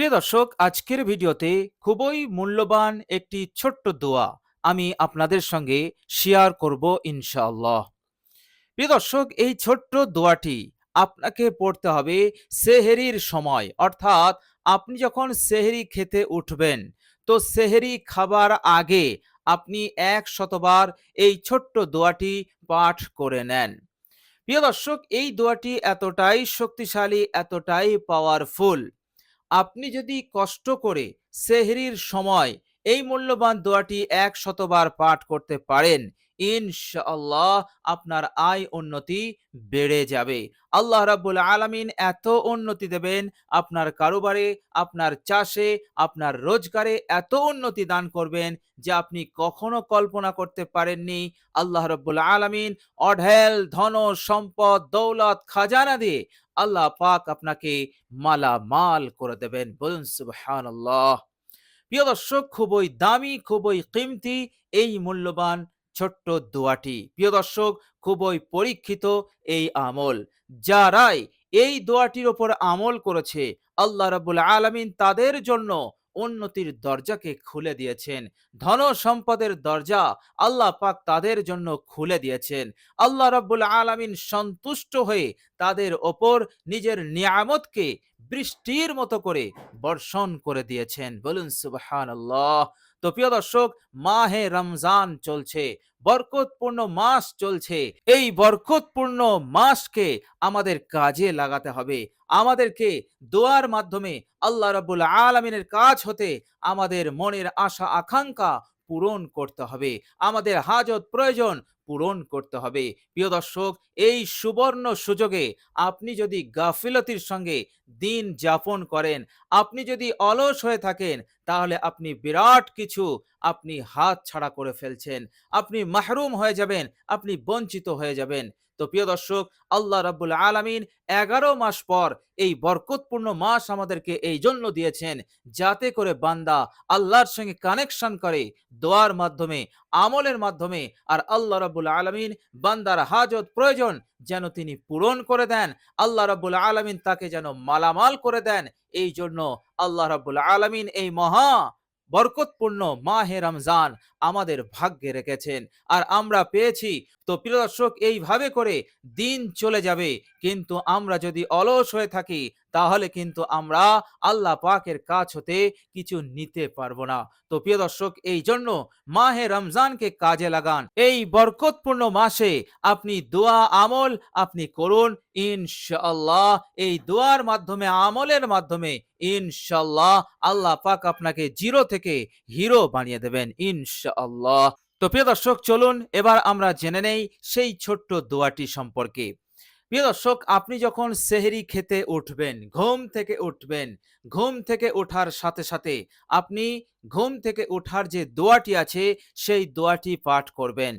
প্রিয় দর্শক, আজকের ভিডিওতে খুবই মূল্যবান একটি ছোট্ট দোয়া আমি আপনাদের সঙ্গে শেয়ার করব ইনশাআল্লাহ। প্রিয় দর্শক, এই ছোট্ট দোয়াটি আপনাকে পড়তে হবে সেহেরির সময়। অর্থাৎ আপনি যখন সেহেরি খেতে উঠবেন, তো সেহেরি খাবার আগে আপনি এক শতবার এই ছোট্ট দোয়াটি পাঠ করে নেন। প্রিয় দর্শক, এই দোয়াটি এতটাই শক্তিশালী, এতটাই পাওয়ারফুল আপনি যদি কষ্ট করে সেহরির সময় এই মূল্যবান দোয়াটি এক শতবার পাঠ করতে পারেন। ইনশাআল্লাহ আপনার আয় উন্নতি বেড়ে যাবে। আল্লাহ রাব্বুল আলামিন এত উন্নতি দেবেন, আপনার কারোবারে, আপনার চাষে, আপনার রোজগারে এত উন্নতি দান করবেন যে আপনি কখনো কল্পনা করতে পারেননি। আল্লাহ রাব্বুল আলামিন অঢেল ধন, সম্পদ, দৌলত, খাজানা দিয়ে আল্লাহ পাক আপনাকে মালামাল করে দেবেন। বলুন সুবহানাল্লাহ। প্রিয় দর্শক, খুবই দামি, খুবই কিমতি এই মূল্যবান ছোট্ট দোয়াটি। প্রিয় দর্শক, খুবই পরীক্ষিত এই আমল। যারাই এই দোয়াটির ওপর আমল করেছে, আল্লাহ রাবুল আলমিন তাদের জন্য উন্নতির দরজাকে খুলে দিয়েছেন। ধন সম্পদের দরজা আল্লাহ পাক তাদের জন্য খুলে দিয়েছেন। আল্লাহ রব্বুল আলমিন সন্তুষ্ট হয়ে তাদের ওপর নিজের নিয়ামতকে বৃষ্টির মতো করে বর্ষণ করে দিয়েছেন। বলুন সুবহানাল্লাহ। তো প্রিয় দর্শক, মাহে রমজান চলছে, বরকতপূর্ণ মাস চলছে। এই বরকতপূর্ণ মাসকে আমাদের কাজে লাগাতে হবে। আমাদেরকে দোয়ার মাধ্যমে আল্লাহ রাব্বুল আলামিনের কাজ হতে আমাদের মনের আশা, আকাঙ্ক্ষা পূরণ করতে হবে। আমাদের হাজত প্রয়োজন পূরণ করতে হবে। প্রিয় দর্শক, এই সুবর্ণ সুযোগে আপনি যদি গাফিলতির সঙ্গে দিন যাপন করেন, আপনি যদি অলস হয়ে থাকেন, তাহলে আপনি বিরাট কিছু আপনি হাত ছাড়া করে ফেলছেন। আপনি মাহরুম হয়ে যাবেন, আপনি বঞ্চিত হয়ে যাবেন। তো প্রিয় দর্শক, আল্লাহ রাব্বুল আলামিন এগারো মাস পর এই বরকতপূর্ণ মাস আমাদেরকে এই জন্য দিয়েছেন যাতে করে বান্দা আল্লাহর সঙ্গে কানেকশন করে দোয়ার মাধ্যমে, আমলের মাধ্যমে আর আল্লাহ রাব্বুল আলামিন বান্দার হাজত প্রয়োজন যেন তিনি পূরণ করে দেন, আল্লাহ রাব্বুল আলামিন তাকে যেন মালামাল করে দেন। এই জন্য আল্লাহ রাব্বুল আলামিন এই মহা বরকতপূর্ণ মাহে রমজান আমাদের ভাগ্যে রেখেছেন। আর আমরা পেয়েছি। তো প্রিয় দর্শক, এইভাবে করে দিন চলে যাবে। কিন্তু আমরা যদি অলস হয়ে থাকি, তাহলে কিন্তু আমরা আল্লাহ পাকের কাছ হতে কিছু নিতে পারব না। তো প্রিয় দর্শক এই জন্য মাহে রমজানকে কাজে লাগান। এই বরকতপূর্ণ মাসে আপনি দোয়া, আমল আপনি করুন। ইনশাআল্লাহ, এই দোয়ার মাধ্যমে, আমলের মাধ্যমে ইনশাআল্লাহ আল্লাহ পাক আপনাকে জিরো থেকে হিরো বানিয়ে দেবেন। ইনশাআল্লাহ। তো প্রিয় দর্শক, চলুন এবার আমরা জেনে নেই সেই ছোট্ট দোয়াটি সম্পর্কে। প্রিয় দর্শক, আপনি যখন সেহরি খেতে উঠবেন, ঘুম থেকে উঠবেন, ঘুম থেকে ওঠার সাথে সাথে আপনি ঘুম থেকে ওঠার যে দোয়াটি আছে, সেই দোয়াটি পাঠ করবেন।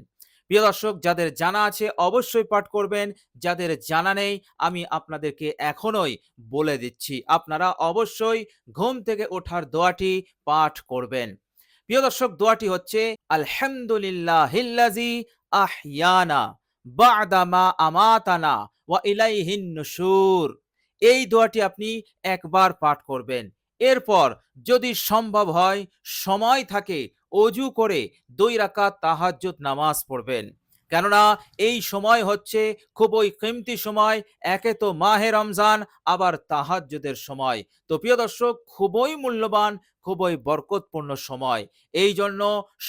প্রিয় দর্শক, যাদের জানা আছে অবশ্যই পাঠ করবেন, যাদের জানা নেই, আমি আপনাদেরকে এখনোই বলে দিচ্ছি, আপনারা অবশ্যই ঘুম থেকে ওঠার দোয়াটি পাঠ করবেন। প্রিয় দর্শক, দোয়াটি হচ্ছে আলহামদুলিল্লাহ আহিয়ানা বাদামা আমাতানা ওয়া ইলাইহিন নুশুর। এই দোয়াটি আপনি একবার পাঠ করবেন। এরপর যদি সম্ভব হয়, সময় থাকে, অজু করে দুই রাকাত তাহাজ্জুদ নামাজ পড়বেন। কেননা এই সময় হচ্ছে খুবই কিমতি সময়, একে তো মাহে রমজান, আবার তাহাজ্জুদের সময়। তো প্রিয় দর্শক, খুবই মূল্যবান খুবই বরকতপূর্ণ সময়। এই জন্য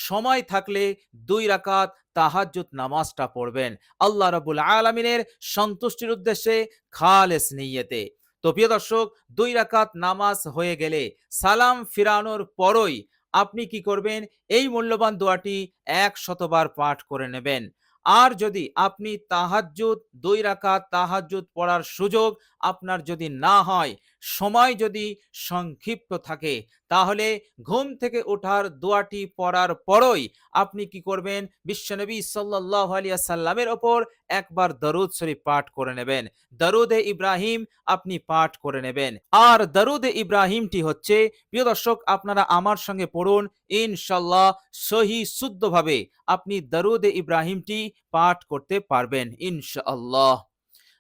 সময় থাকলে দুই রাকাত তাহাজ্জুদ নামাজটা পড়বেন। আল্লাহ রাবুল আলমিনের সন্তুষ্টির উদ্দেশ্যে খালেস নিয়েতে। তো প্রিয় দর্শক, দুই রাকাত নামাজ হয়ে গেলে সালাম ফিরানোর পরই আপনি কি করবেন? এই মূল্যবান দোয়াটি এক শতবার পাঠ করে নেবেন। আর যদি আপনি তাহাজ্জুদ, দুই রাকাত তাহাজ্জুদ পড়ার সুযোগ আপনার যদি না হয় সময় যদি সংক্ষিপ্ত থাকে, তাহলে ঘুম থেকে ওঠার দোয়াটি পড়ার পরই আপনি কি করবেন? বিশ্বনবী সাল্লাহ আলিয়া সাল্লামের ওপর একবার দরুদ শরীফ পাঠ করে নেবেন। দরুদে ইব্রাহিম আপনি পাঠ করে নেবেন। আর দরুদে ইব্রাহিমটি হচ্ছে, প্রিয় দর্শক, আপনারা আমার সঙ্গে পড়ুন ইনশাল্লাহ সহি শুদ্ধভাবে আপনি দরুদে ইব্রাহিমটি পাঠ করতে পারবেন, ইনশাআল্লাহ।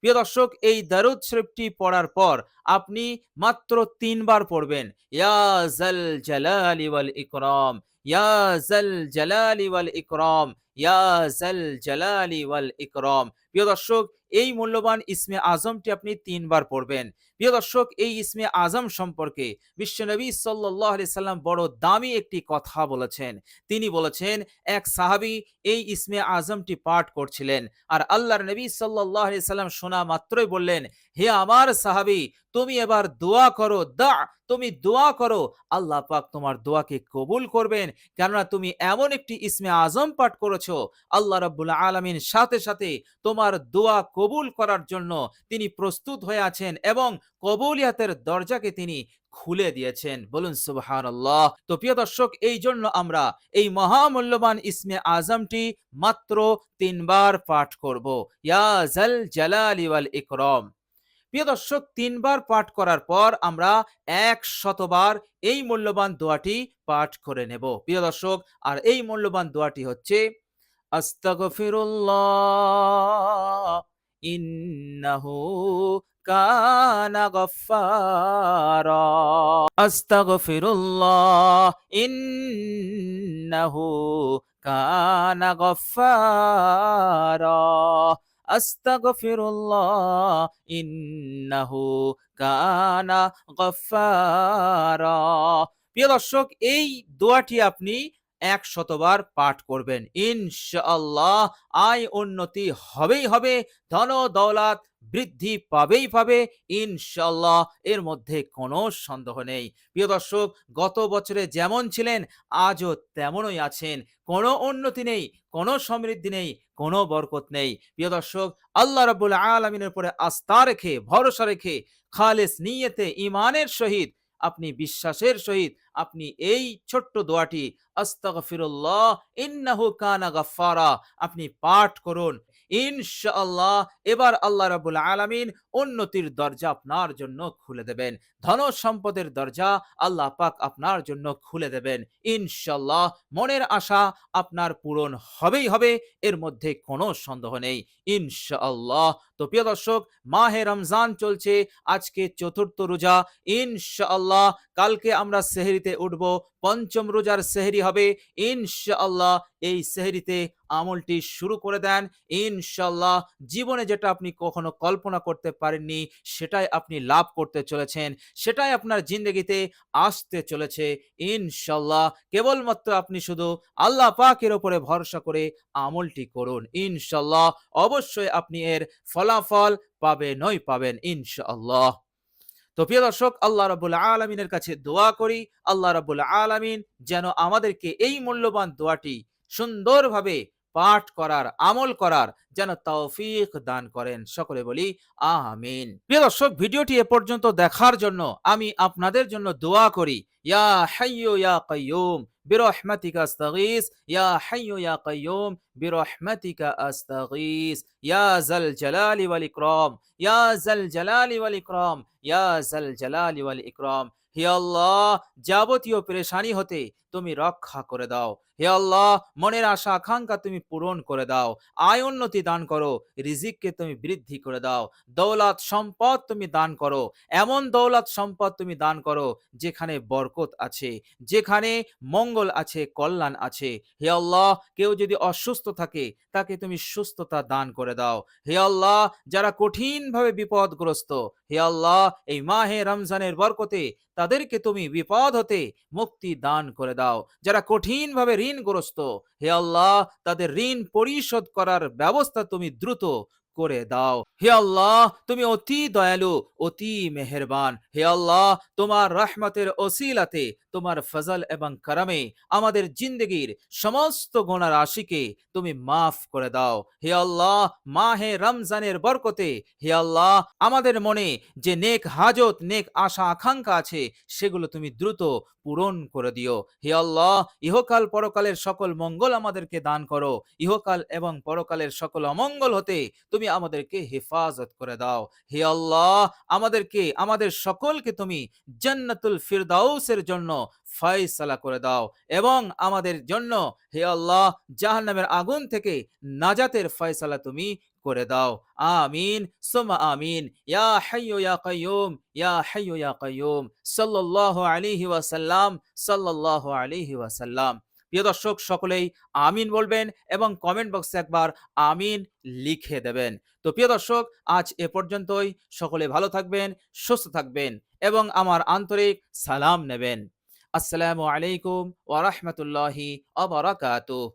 প্রিয় দর্শক, এই দারুদ শরীফটি পড়ার পর আপনি মাত্র তিনবার পড়বেন। ইয়া জাল জালালি ওয়াল ইকরাম, ইয়া জাল জালালি ওয়াল ইকরাম, ইয়া জাল জালালি ওয়াল ইকরাম। প্রিয় দর্শক, এই মূল্যবান ইসমে আজমটি আপনি তিনবার পড়বেন। প্রিয় দর্শক, এই ইসমে আজম সম্পর্কে বিশ্বনবী সাল্লাহ সাল্লাম বড় দামি একটি কথা বলেছেন। তিনি বলেছেন, এক সাহাবী এই ইসমে আজমটি পাঠ করছিলেন আর আল্লাহর নবী সাল্লাহ সাল্লাম শোনা মাত্রই বললেন, হে আমার সাহাবী, তুমি এবার দোয়া করো, দা, তুমি দোয়া করো। আল্লাহ পাক তোমার দোয়াকে কবুল করবেন। কেননা তুমি এমন একটি ইসমে আজম পাঠ করেছ। আল্লাহ রাব্বুল আলামিন সাথে সাথে তোমার দোয়া কবুল করার জন্য তিনি প্রস্তুত হয়ে আছেন এবং কবুলিয়াতের দরজাকে তিনি খুলে দিয়েছেন। বলুন সুবহান আল্লাহ তো প্রিয় দর্শক এই জন্য আমরা এই মহামূল্যবান ইসমে আজমটি মাত্র তিনবার পাঠ করব। ইয়া জাল জালালি ওয়াল ইকরাম। প্রিয় দর্শক, তিনবার পাঠ করার পর আমরা এক শতবার এই মূল্যবান দোয়াটি পাঠ করে নেব। প্রিয় দর্শক, আর এই মূল্যবান দোয়াটি হচ্ছে, আস্তাগফিরুল্লাহ, ইন্নাহু কানা গফফারা আস্তাগফিরুল্লাহ, ইন্নাহু কানা গফফারা আস্তাগফিরুল্লাহ, ইন্নাহু কানা গফফারা প্রিয় দর্শক, এই দোয়াটি আপনি এক শতবার পাঠ করবেন। ইনশাআল্লাহ, আয় উন্নতি হবেই হবে। ধন দৌলাত বৃদ্ধি পাবেই পাবে ইনশাল্লাহ এর মধ্যে কোনো সন্দেহ নেই। প্রিয় দর্শক, গত বছরে যেমন ছিলেন, আজও তেমনই আছেন। কোনো উন্নতি নেই, কোনো সমৃদ্ধি নেই, কোনো বরকত নেই। প্রিয় দর্শক, আল্লাহ রাবুল আলমিনের উপরে আস্থা রেখে, ভরসা রেখে, খালেস নিয়েতে ইমানের সহিত, আপনি বিশ্বাসের সহিত, আপনি এই ছোট্ট দোয়াটি, আস্তাগফিরুল্লাহ, ইন্নাহু কানা গাফফারা, আপনি পাঠ করুন। ইনশাআল্লাহ, এবার আল্লাহ রাবুল আলামিন উন্নতির দরজা আপনার জন্য খুলে দেবেন। ধন সম্পদের দরজা আল্লাহ পাক আপনার জন্য খুলে দেবেন। ইনশাল্লাহ মনের আশা আপনার পূরণ হবেই হবে, এর মধ্যে কোনো সন্দেহ নেই। ইনশাআল্লাহ তো প্রিয় দর্শক, মাহে রমজান চলছে, আজকে চতুর্থ রোজা। ইনশাআল্লাহ, কালকে আমরা সেহরিতে উঠব, পঞ্চম রোজার সেহরি হবে। ইনশাআল্লাহ, এই সেহরিতে আমলটি শুরু করে দেন। ইনশাল্লাহ জীবনে যেটা আপনি কখনো কল্পনা করতে পারেননি, সেটাই আপনি লাভ করতে চলেছেন, সেটাই আপনার জিন্দগিতে আসতে চলেছে। ইনশাল্লাহ কেবলমাত্র আপনি শুধু আল্লাহ পাকের ওপরে ভরসা করে আমলটি করুন। ইনশাল্লাহ অবশ্যই আপনি এর ফলাফল পাবেনই পাবেন, ইনশাআল্লাহ। তো প্রিয় দর্শক, আল্লাহ রাবুল আলমিনের কাছে দোয়া করি, আল্লাহ রাবুল আলমিন যেন আমাদেরকে এই মূল্যবান দোয়াটি সুন্দরভাবে পাঠ করার আমল করার যেন তৌফিক দান করেন সকলে বলি আমিন প্রিয় দর্শক ভিডিওটি এ পর্যন্ত দেখার জন্য আমি আপনাদের জন্য দোয়া করি ইয়া হাইয়ু ইয়া কাইয়ুম برحمتك استغيث يا حي يا قيوم برحمتك استغيث يا ذا الجلال والاكرام يا ذا الجلال والاكرام يا ذا الجلال والاكرام হে আল্লাহ যাবতীয় পেরেশানি হতে তুমি রক্ষা করে দাও। হে আল্লাহ, মনের আশা, আকাঙ্ক্ষা তুমি পূরণ করে দাও। আয় উন্নতি দান করো, রিজিককে তুমি বৃদ্ধি করে দাও। দৌলাত, সম্পদ তুমি দান করো। এমন দৌলাত, সম্পদ তুমি দান করো, যেখানে বরকত আছে, যেখানে মঙ্গল আছে, কল্যাণ আছে। হে আল্লাহ, কেউ যদি অসুস্থ থাকে, তাকে তুমি সুস্থতা দান করে দাও। হে আল্লাহ, যারা কঠিনভাবে বিপদগ্রস্ত, হে আল্লাহ, এই মাহে রমজানের বরকতে তাদেরকে তুমি বিপদ হতে মুক্তি দান করে দাও। যারা কঠিনভাবে ঋণগ্রস্ত। হে আল্লাহ তাদের ঋণ পরিশোধ করার ব্যবস্থা তুমি দ্রুত করে দাও। হে আল্লাহ, তুমি অতি দয়ালু, অতি মেহেরবান। হে আল্লাহ, তোমার রহমতের ওসিলাতে, তোমার ফজল এবং কারামে আমাদের জিন্দগির সমস্ত গোনা রাশিকে তুমি মাফ করে দাও। হে আল্লাহ, মাহে রমজানের বরকতে, হে আল্লাহ, আমাদের মনে যে নেক হাজত, নেক আশা, আকাঙ্ক্ষা আছে, সেগুলো তুমি দ্রুত পূরণ করে দিও। হে আল্লাহ, ইহকাল পরকালের সকল মঙ্গল আমাদেরকে দান করো। ইহকাল এবং পরকালের সকল অমঙ্গল হতে তুমি আমাদেরকে হেফাজত করে দাও। হে আল্লাহ, আমাদেরকে, আমাদের সকলকে তুমি জান্নাতুল ফিরদাউসের জন্য ফয়সালা করে দাও এবং আমাদের জন্য, হে আল্লাহ, জাহান্নামের আগুন থেকে নাজাতের ফয়সালা তুমি করে দাও। আমিন। সুমা আমিন। ইয়া হাইয়ু ইয়া কাইয়ুম ইয়া হাইয়ু ইয়া কাইয়ুম সাল্লাল্লাহু আলাইহি ওয়াসাল্লাম। সাল্লাল্লাহু আলাইহি ওয়াসাল্লাম। প্রিয় দর্শক, সকলেই আমিন বলবেন এবং কমেন্ট বক্সে একবার আমিন লিখে দেবেন। তো প্রিয় দর্শক, আজ এ পর্যন্তই। সকলে ভালো থাকবেন, সুস্থ থাকবেন এবং আমার আন্তরিক সালাম নেবেন। আসসালামু আলাইকুম ওয়া বারাকাতুহু।